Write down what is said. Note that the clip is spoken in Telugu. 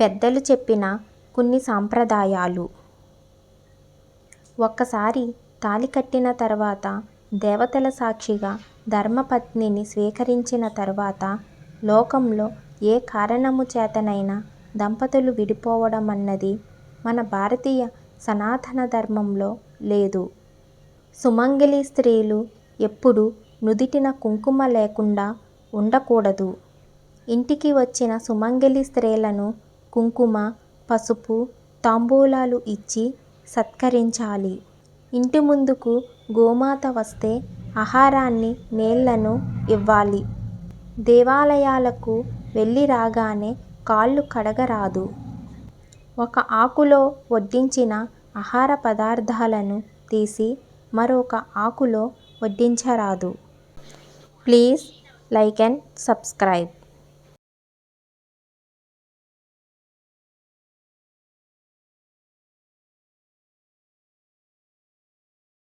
పెద్దలు చెప్పిన కొన్ని సాంప్రదాయాలు ఒక్కసారి తాళి కట్టిన తర్వాత దేవతల సాక్షిగా ధర్మపత్నిని స్వీకరించిన తర్వాత లోకంలో ఏ కారణము చేతనైనా దంపతులు విడిపోవడం అన్నది మన భారతీయ సనాతన ధర్మంలో లేదు. సుమంగళి స్త్రీలు ఎప్పుడు నుదిటిన కుంకుమ లేకుండా ఉండకూడదు. ఇంటికి వచ్చిన సుమంగళి స్త్రీలను కుంకుమ, పసుపు, తాంబూలాలు ఇచ్చి సత్కరించాలి. ఇంటి ముందుకు గోమాత వస్తే ఆహారాన్ని, నీళ్ళను ఇవ్వాలి. దేవాలయాలకు వెళ్ళి రాగానే కాళ్ళు కడగరాదు. ఒక ఆకులో వడ్డించిన ఆహార పదార్థాలను తీసి మరొక ఆకులో వడ్డించరాదు. Please like and subscribe